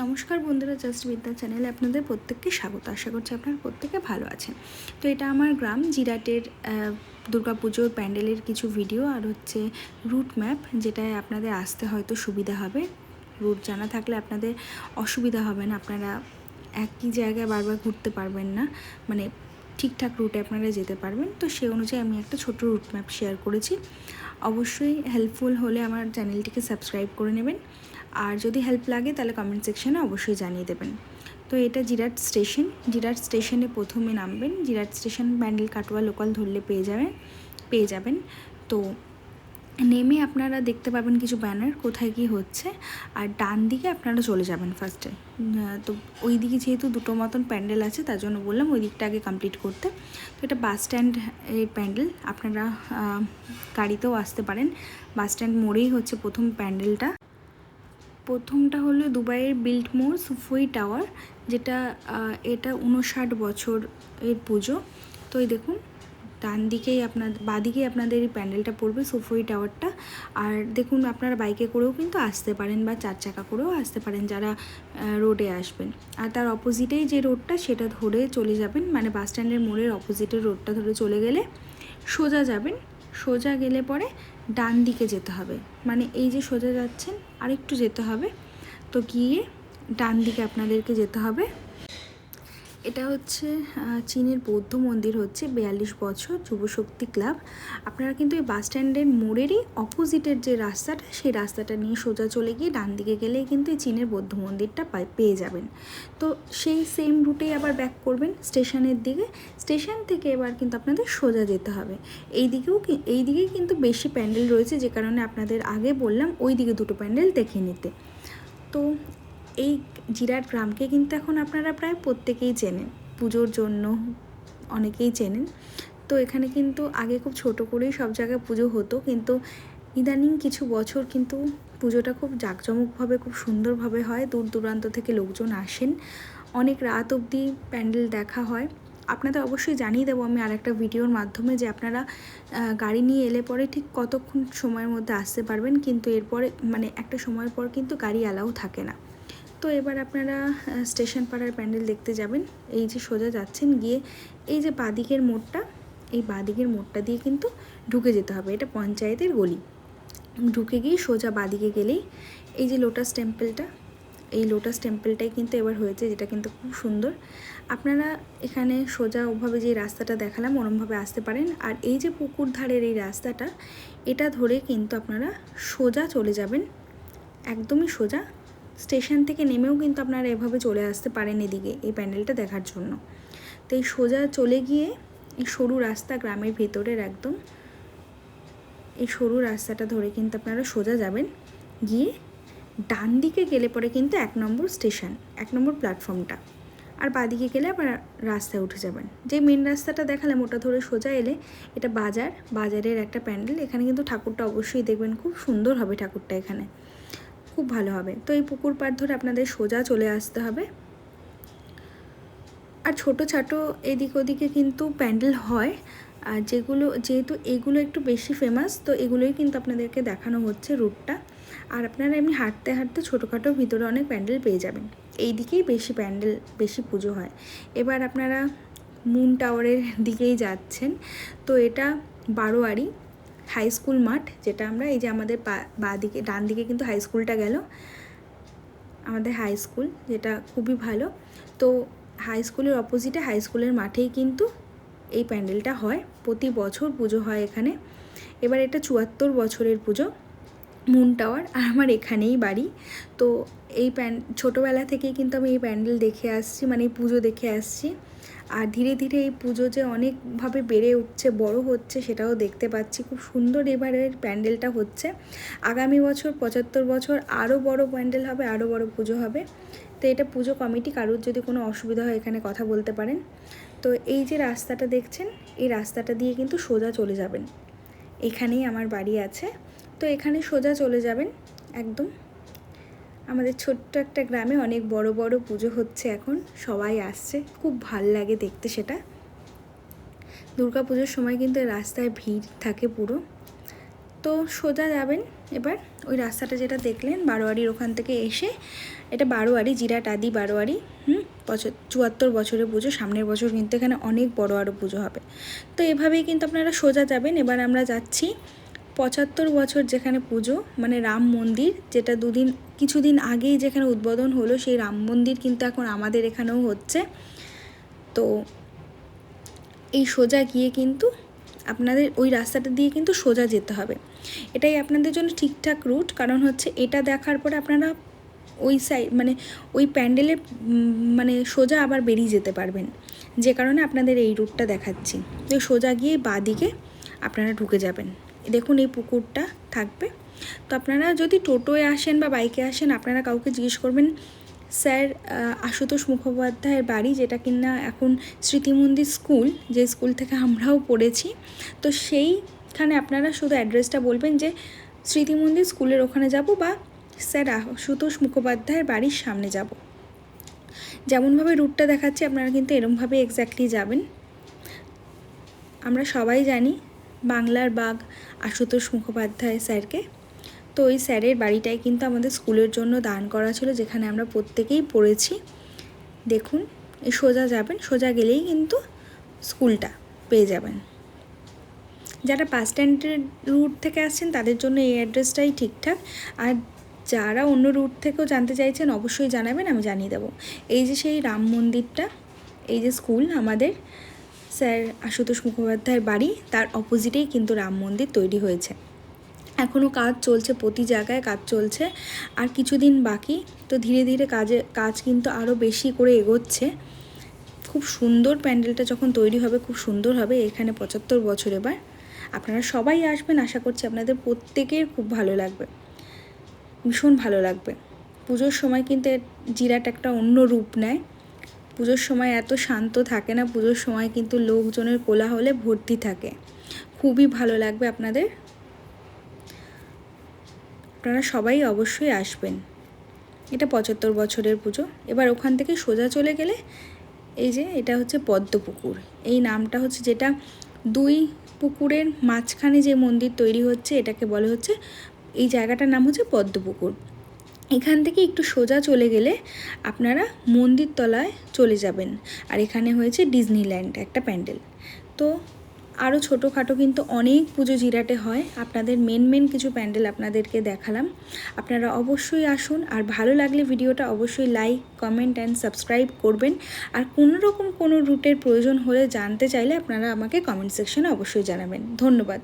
নমস্কার বন্ধুরা জাস্ট বিদ্যা চ্যানেলে আপনাদের প্রত্যেককে স্বাগত। আশা করছি আপনারা প্রত্যেকে ভালো আছেন। তো এটা আমার গ্রাম, জিরাটের দুর্গাপুজোর প্যান্ডেলের কিছু ভিডিও আর হচ্ছে রুট ম্যাপ যেটায় আপনাদের আসতে হয়তো সুবিধা হবে। রুট জানা থাকলে আপনাদের অসুবিধা হবে না। আপনারা একই জায়গায় বারবার ঘুরতে পারবেন না। মানে ঠিকঠাক রুটে আপনারা যেতে পারবেন। তো সেই অনুযায়ী আমি একটা ছোট রুট ম্যাপ শেয়ার করেছি। অবশ্যই হেল্পফুল হলে আমার চ্যানেলটিকে সাবস্ক্রাইব করে নেবেন। আর যদি হেল্প লাগে, তাহলে কমেন্ট সেকশানে অবশ্যই জানিয়ে দেবেন। তো এটা জিরাট স্টেশন জিরাট স্টেশনে প্রথমে নামবেন। জিরাট স্টেশন ব্যান্ডেল কাটোয়া লোকাল ধরলে পেয়ে যাবেন। পেয়ে যাবেন। তো নেমে আপনারা দেখতে পাবেন কিছু ব্যানার কোথায় কি হচ্ছে, আর ডান দিকে আপনারা চলে যাবেন ফার্স্টে তো ওই দিকে যেহেতু দুটো মতন প্যান্ডেল আছে, তার জন্য বললাম ওই দিকটা আগে কমপ্লিট করতে। তো এটা বাস স্ট্যান্ড এই প্যান্ডেল, আপনারা গাড়িতেও আসতে পারেন। বাস স্ট্যান্ড মোড়েই হচ্ছে প্রথম প্যান্ডেলটা। প্রথমটা হলো দুবাইয়ের বিল্ড মোর সুফুই টাওয়ার, যেটা এটা উনষাট বছর এর পুজো। তো এই দেখুন ডান দিকেই আপনার বাদিকেই আপনাদের এই প্যান্ডেলটা পড়বে সুফুই টাওয়ারটা। আর দেখুন, আপনারা বাইকে করেও কিন্তু আসতে পারেন বা চার চাকা করেও আসতে পারেন যারা রোডে আসবেন। আর তার অপোজিটেই যে রোডটা, সেটা ধরে চলে যাবেন মানে বাস স্ট্যান্ডের মোড়ের অপোজিটের রোডটা ধরে চলে গেলে সোজা যাবেন। সোজা গেলে পরে ডান দিকে যেতে হবে। মানে এই যে সোজা যাচ্ছেন, আরেকটু যেতে হবে। তো গিয়ে ডান দিকে আপনাদেরকে যেতে হবে। এটা হচ্ছে চীনের বৌদ্ধ মন্দির হচ্ছে বিয়াল্লিশ বছর যুবশক্তি ক্লাব। আপনারা কিন্তু এই বাস স্ট্যান্ডের মোড়েরই অপোজিটের যে রাস্তাটা, সেই রাস্তাটা নিয়ে সোজা চলে গিয়ে ডান দিকে গেলেই কিন্তু এই চীনের বৌদ্ধ মন্দিরটা পেয়ে যাবেন। তো সেই সেম রুটেই আবার ব্যাক করবেন স্টেশনের দিকে। স্টেশন থেকে এবার কিন্তু আপনাদের সোজা যেতে হবে। এই দিকেও এই দিকেই কিন্তু বেশি প্যান্ডেল রয়েছে, যে কারণে আপনাদের আগে বললাম ওই দিকে দুটো প্যান্ডেল দেখে নিতে। তো এই জিরাট গ্রামকে কিন্তু এখন আপনারা প্রায় প্রত্যেকেই চেনেন। পুজোর জন্য অনেকেই চেনেন। তো এখানে কিন্তু আগে খুব ছোট করেই সব জায়গায় পুজো হতো। কিন্তু ইদানিং কিছু বছর কিন্তু পুজোটা খুব জাঁকজমকভাবে, খুব সুন্দরভাবে হয়। দূর দূরান্ত থেকে লোকজন আসেন। অনেক রাত অবধি প্যান্ডেল দেখা হয়। আপনাদের অবশ্যই জানিয়ে দেবো আমি আর একটা ভিডিওর মাধ্যমে যে আপনারা গাড়ি নিয়ে এলে পরে ঠিক কতক্ষণ সময়ের মধ্যে আসতে পারবেন। কিন্তু এরপরে মানে একটা সময়ের পর কিন্তু গাড়ি অ্যালাউ থাকে না। তো এবার আপনারা স্টেশন পাড়ার প্যান্ডেল দেখতে যাবেন। এই যে সোজা যাচ্ছেন, গিয়ে এই যে বাদিকের মোড়টা, এই বাদিকের মোড়টা দিয়ে কিন্তু ঢুকে যেতে হবে। এটা পঞ্চায়েতের গলি। ঢুকে গিয়ে সোজা বাদিকে গেলেই এই যে লোটাস টেম্পলটা এই লোটাস টেম্পলটাই কিন্তু এবার হয়েছে, যেটা কিন্তু খুব সুন্দর। আপনারা এখানে সোজা ওভাবে যে রাস্তাটা দেখালাম, ওরমভাবে আসতে পারেন। আর এই যে পুকুর ধারের এই রাস্তাটা, এটা ধরে কিন্তু আপনারা সোজা চলে যাবেন। একদমই সোজা স্টেশন থেকে নেমেও কিন্তু আপনারা এভাবে চলে আসতে পারেন এদিকে এই প্যান্ডেলটা দেখার জন্য। তো এই সোজা চলে গিয়ে এই সরু রাস্তা গ্রামের ভেতরের একদম এই সরু রাস্তাটা ধরে কিন্তু আপনারা সোজা যাবেন। গিয়ে ডান দিকে গেলে পরে কিন্তু এক নম্বর স্টেশন, এক নম্বর প্ল্যাটফর্মটা। আর বাদিকে গেলে আবার রাস্তায় উঠে যাবেন। যে মেন রাস্তাটা দেখালাম ওটা ধরে সোজা এলে এটা বাজার, বাজারের একটা প্যান্ডেল। এখানে কিন্তু ঠাকুরটা অবশ্যই দেখবেন, খুব সুন্দর হবে ঠাকুরটা এখানে। খুব ভালো হবে। তো এই পুকুর পাড় ধরে আপনাদের সোজা চলে আসতে হবে। আর ছোটো ছাটো এদিক ওদিকে কিন্তু প্যান্ডেল হয়। আর যেগুলো, যেহেতু এগুলো একটু বেশি ফেমাস তো এগুলোই কিন্তু আপনাদেরকে দেখানো হচ্ছে রুটটা আর আপনারা এমনি হাঁটতে হাঁটতে ছোটোখাটো ভিতরে অনেক প্যান্ডেল পেয়ে যাবেন। এই দিকেই বেশি প্যান্ডেল, বেশি পুজো হয়। এবার আপনারা মুন টাওয়ারের দিকেই যাচ্ছেন। তো এটা বারোয়ারি। হাই স্কুল মাঠ, যেটা আমরা এই যে আমাদের বা দিকে, ডান দিকে কিন্তু হাই স্কুলটা গেল। আমাদের হাই স্কুল যেটা খুবই ভালো। তো হাই স্কুলের অপোজিটে হাই স্কুলের মাঠেই কিন্তু এই প্যান্ডেলটা হয়। প্রতি বছর পুজো হয় এখানে। এবার এটা চুয়াত্তর বছরের পুজো। মুন টাওয়ার আর আমার এখানেই বাড়ি। তো এই প্যান, ছোটোবেলা থেকেই কিন্তু আমি এই প্যান্ডেল দেখে আসছি মানে এই পুজো দেখে আসছি। আর ধীরে ধীরে এই পুজো যে অনেকভাবে বেড়ে উঠছে, বড় হচ্ছে, সেটাও দেখতে পাচ্ছি। খুব সুন্দর এবারের প্যান্ডেলটা হচ্ছে। আগামী বছর পঁচাত্তর বছর আরও বড় প্যান্ডেল হবে, আরও বড় পুজো হবে। তো এটা পুজো কমিটি, কারোর যদি কোনো অসুবিধা হয় এখানে কথা বলতে পারেন। তো এই যে রাস্তাটা দেখছেন, এই রাস্তাটা দিয়ে কিন্তু সোজা চলে যাবেন। এখানেই আমার বাড়ি আছে। তো এখানে সোজা চলে যাবেন, একদম আমাদের ছোট্ট একটা গ্রামে অনেক বড় বড় পুজো হচ্ছে এখন, সবাই আসছে, খুব ভালো লাগে দেখতে সেটা। দুর্গা পুজোর সময় কিন্তু রাস্তায় ভিড় থাকে পুরো। তো সোজা যাবেন এবার, ওই রাস্তাটা যেটা দেখলেন, বারোয়ারির ওখান থেকে এসে, এটা বারোয়ারি, জিরাট আদি বারোয়ারি, হুম, বছর, চুয়াত্তর বছরের পুজো, সামনের বছর কিন্তু এখানে অনেক বড় আরও পুজো হবে। তো এভাবেই কিন্তু আপনারা সোজা যাবেন, এবার আমরা যাচ্ছি পঁচাত্তর বছর যেখানে পুজো মানে রাম মন্দির, যেটা দুদিন, কিছুদিন আগেই যেখানে উদ্বোধন হলো, সেই রাম মন্দির কিন্তু এখন আমাদের এখানেও হচ্ছে। তো এই সোজা গিয়ে কিন্তু আপনাদের, ওই রাস্তাটা দিয়ে কিন্তু সোজা যেতে হবে। এটাই আপনাদের জন্য ঠিকঠাক রুট, কারণ হচ্ছে এটা দেখার পরে আপনারা ওই সাইড মানে ওই প্যান্ডেলে মানে সোজা আবার বেরিয়ে যেতে পারবেন। যে কারণে আপনাদের এই রুটটা দেখাচ্ছি। তো সোজা গিয়ে বাদিকে আপনারা ঢুকে যাবেন। দেখুন এই পুকুরটা থাকবে। তো আপনারা যদি টোটোয় আসেন বা বাইকে আসেন, আপনারা কাউকে জিজ্ঞেস করবেন, স্যার আশুতোষ মুখোপাধ্যায়ের বাড়ি যেটা কিনা এখন স্মৃতিমন্দির স্কুল, যে স্কুল থেকে আমরাও পড়েছি। তো সেইখানে আপনারা শুধু অ্যাড্রেসটা বলবেন যে স্মৃতিমন্দির স্কুলের ওখানে যাব বা, স্যার, আশুতোষ মুখোপাধ্যায়ের বাড়ির সামনে যাব। যেমনভাবে রুটটা দেখাচ্ছি, আপনারা কিন্তু এরমভাবে এক্স্যাক্টলি যাবেন। আমরা সবাই জানি বাংলার বাঘ আশুতোষ মুখোপাধ্যায় স্যারকে। তো ওই স্যারের বাড়িটাই কিন্তু আমাদের স্কুলের জন্য দান করা ছিল, যেখানে আমরা প্রত্যেকেই পড়েছি। দেখুন সোজা যাবেন, সোজা গেলেই কিন্তু স্কুলটা পেয়ে যাবেন। যারা বাস স্ট্যান্ডের রুট থেকে আসছেন, তাদের জন্য এই অ্যাড্রেসটাই ঠিকঠাক। আর যারা অন্য রুট থেকেও জানতে চাইছেন, অবশ্যই জানাবেন, আমি জানিয়ে দেবো। এই যে সেই রাম মন্দিরটা, এই যে স্কুল আমাদের স্যার আশুতোষ মুখোপাধ্যায়ের বাড়ি, তার অপোজিটেই কিন্তু রাম মন্দির তৈরি হয়েছে। এখনও কাজ চলছে, প্রতি জায়গায় কাজ চলছে, আর কিছুদিন বাকি, তো ধীরে ধীরে কাজে, কাজ কিন্তু আরও বেশি করে এগোচ্ছে। খুব সুন্দর প্যান্ডেলটা যখন তৈরি হবে, খুব সুন্দর হবে, এখানে পঁচাত্তর বছর এবার। আপনারা সবাই আসবেন, আশা করছি আপনাদের প্রত্যেকের খুব ভালো লাগবে। ভীষণ ভালো লাগবে। পুজোর সময় কিন্তু জিরাট একটা অন্য রূপ নেয়। পুজোর সময় এত শান্ত থাকে না, পুজোর সময় কিন্তু লোকজনের কোলাহলে ভর্তি থাকে। খুবই ভালো লাগবে আপনাদের। আপনারা সবাই অবশ্যই আসবেন। এটা পঁচাত্তর বছরের পুজো। এবার ওখান থেকে সোজা চলে গেলে এই যে এটা হচ্ছে পদ্মপুকুর। এই নামটা হচ্ছে যেটা দুই পুকুরের মাঝখানে যে মন্দির তৈরি হচ্ছে, এটাকে বলে হচ্ছে, এই জায়গাটার নাম হচ্ছে পদ্মপুকুর। এখান থেকে একটু সোজা চলে গেলে আপনারা মন্দির তলায় চলে যাবেন। আর এখানে হয়েছে ডিজনিল্যান্ড একটা প্যান্ডেল। তো আরও ছোটোখাটো কিন্তু অনেক পুজো জিরাটে হয়। আপনাদের মেন মেন কিছু প্যান্ডেল আপনাদেরকে দেখালাম। আপনারা অবশ্যই আসুন। আর ভালো লাগলে ভিডিওটা অবশ্যই লাইক, কমেন্ট অ্যান্ড সাবস্ক্রাইব করবেন। আর কোনো রকম কোনো রুটের প্রয়োজন হলে জানতে চাইলে আপনারা আমাকে কমেন্ট সেকশনে অবশ্যই জানাবেন। ধন্যবাদ।